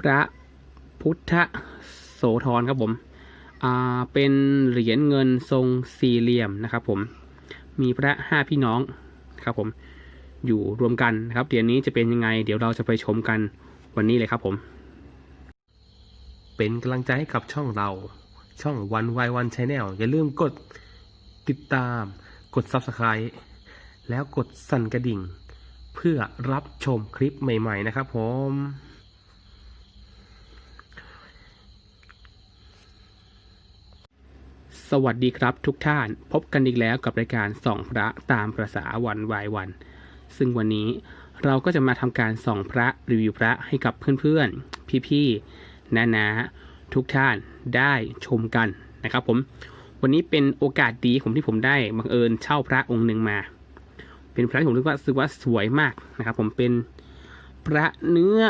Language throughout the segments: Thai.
พระพุทธโสธรครับผมเป็นเหรียญเงินทรงสี่เหลี่ยมนะครับผม มีพระห้าพี่น้องครับผม อยู่รวมกันนะครับ เหรียญนี้จะเป็นยังไง เดี๋ยวเราจะไปชมกันวันนี้เลยครับผม เป็นกำลังใจให้กับช่องเรา ช่องวันวายวันชแนลอย่าลืมกดติดตาม กด Subscribe แล้วกดสั่นกระดิ่ง เพื่อรับชมคลิปใหม่ ๆ นะครับผม สวัสดีครับทุกท่านพบกันอีกแล้วกับรายการส่องพระตามประษาวันวายวัน ซึ่งวันนี้เราก็จะมาทำการส่องพระรีวิวพระให้กับเพื่อนๆ พี่ๆนานาทุกท่านได้ชมกันนะครับผมวันนี้เป็นโอกาสดีผมที่ผมได้บังเอิญเช่าพระองค์หนึ่งมา เป็นพระที่ผมรู้ว่าสึกว่าสวยมากนะครับ ผมเป็นพระเนื้อ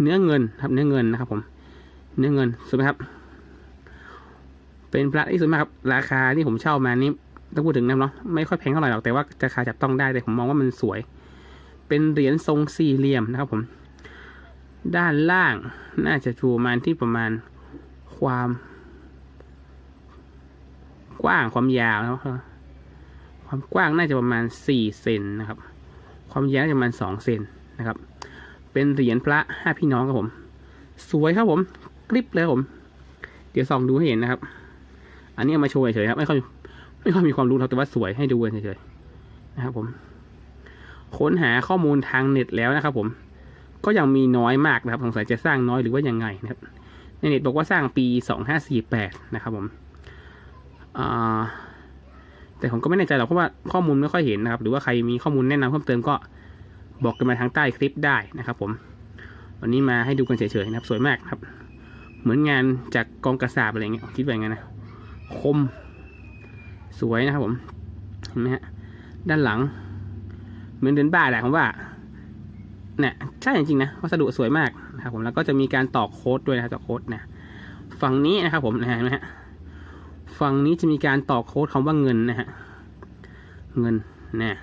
เนื้อเงินครับเนื้อเงินนะครับผมเนื้อเงินสวยไหมครับ เป็นพระที่สวยมากครับราคาที่ผมเช่ามานี่ต้องพูดถึงนะเนาะไม่ค่อยแพงเท่าไหร่หรอกแต่ว่าราคาจับต้องได้แต่ผมมองว่ามันสวย เป็นเหรียญทรงสี่เหลี่ยมนะครับ ผม ด้านล่างน่าจะอยู่ประมาณที่ประมาณความ กว้างความยาวนะครับความกว้างน่าจะประมาณสี่เซนนะครับ ความยาวน่าจะประมาณสองเซนนะครับ เป็นเหรียญพระห้าพี่น้องครับผม สวยครับผมกริบเลยผม เดี๋ยวส่องดูให้เห็นนะครับ อันนี้มาโชว์เฉยครับไม่ค่อยไม่ค่อยมีความรู้ครับแต่ว่าสวยให้ดูเฉยๆนะครับ ผม ค้นหาข้อมูลทางเน็ตแล้วนะครับ ผม ก็ยังมีน้อยมากนะครับ สงสัยจะสร้างน้อยหรือว่ายังไงนะครับ ในเน็ตบอกว่าสร้างปีสองห้าสี่แปดนะครับ ผมอ่าแต่ผมก็ไม่แน่ใจหรอกเพราะว่าข้อมูลไม่ค่อยเห็นนะครับ หรือว่าใครมีข้อมูลแนะนำเพิ่มเติมก็บอกกันมาทางใต้คลิปได้นะครับ ผม วันนี้มาให้ดูกันเฉยๆนะครับ สวยมากครับ เหมือนงานจากกองกระสาบอะไรเงี้ยคิดว่าอย่างนั้นนะ คม สวยนะครับผม เห็นไหมฮะ ด้านหลัง เหมือนเดินบ้าแหละผมว่าเนี่ยใช่จริงๆนะวัสดุสวยมากนะครับผมแล้วก็จะมีการตอกโค้ดด้วยนะครับตอกโค้ดนะฝั่งนี้นะครับผมนะฮะเห็นไหมฮะฝั่งนี้จะมีการต่อโค้ดคำว่าเงินนะฮะเงินนะ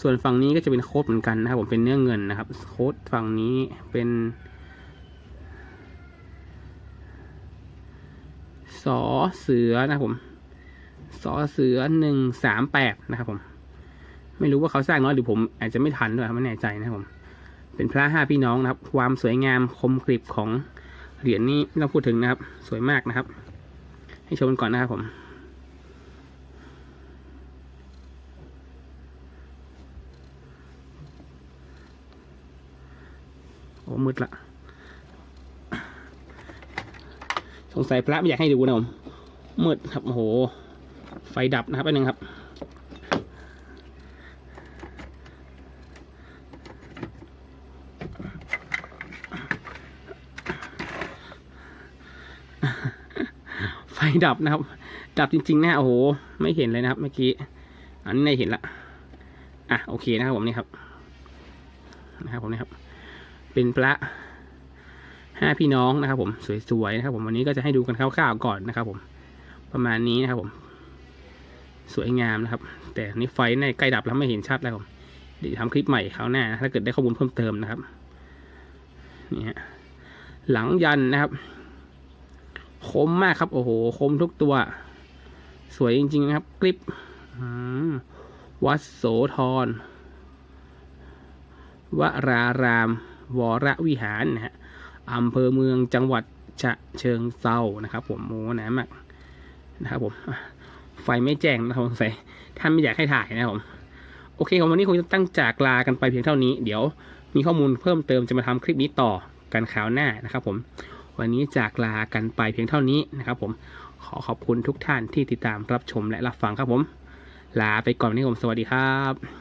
ส่วนฝั่งนี้ก็จะเป็นโค้ดเหมือนกันนะครับผมเป็นเนื้อเงินนะครับ โค้ดฝั่งนี้เป็น สอเสือนะผมสอเสือหนึ่งสามแปดนะครับผม ไม่รู้ว่าเขาสร้างน้อยหรือผม อาจจะไม่ทันด้วยครับไม่แน่ใจนะครับผม เป็นพระห้าพี่น้องนะครับ ความสวยงามคมกริบของเหรียญนี้ไม่ต้องพูดถึงนะครับ สวยมากนะครับ ให้ชมกันก่อนนะครับผมโอ้มืดละ ส งสัยพระไม่อยากให้ดูนะผมมืดครับโอ้โห ไฟดับนะครับอันนึงครับ ไฟดับนะครับ ดับจริงๆนะโอ้โห ไม่เห็นเลยนะครับเมื่อกี้ อันนี้ได้เห็นละอะโอเคนะครับผมนี่ครับ นะครับผมนี่ครับ เป็นพระ ห้าพี่น้องนะครับ ผมสวยๆนะครับ ผมวันนี้ก็จะให้ดูกันคร่าวๆก่อนนะครับ ผม ประมาณนี้นะครับ ผม สวยงามนะครับ แต่นี่ไฟในใกล้ดับแล้วไม่เห็นชัดแล้วผมเดี๋ยวทำคลิปใหม่คราวหน้าถ้าเกิดได้ข้อมูลเพิ่มเติมนะครับนี่ฮะหลังยันนะครับ คมมากครับ โอ้โห คมทุกตัว สวยจริง ๆ นะครับ คลิปวัดโสธรวราราม วรวิหารนะฮะ อำเภอเมืองจังหวัดฉะเชิงเซานะครับ ผมโมหนามากนะครับผมไฟไม่แจ้งนะครับสงสัยท่านไม่อยากให้ถ่ายนะครับผมโอเคครับวันนี้คงจะตั้งจากลากันไปเพียงเท่านี้ เดี๋ยวมีข้อมูลเพิ่มเติมจะมาทำคลิปนี้ต่อกันคราวหน้านะครับ ผม วันนี้จากลากันไปเพียงเท่านี้นะครับ ผมขอขอบคุณทุกท่านที่ติดตามรับชมและรับฟังครับผม ลาไปก่อนวันนี้ผมสวัสดีครับ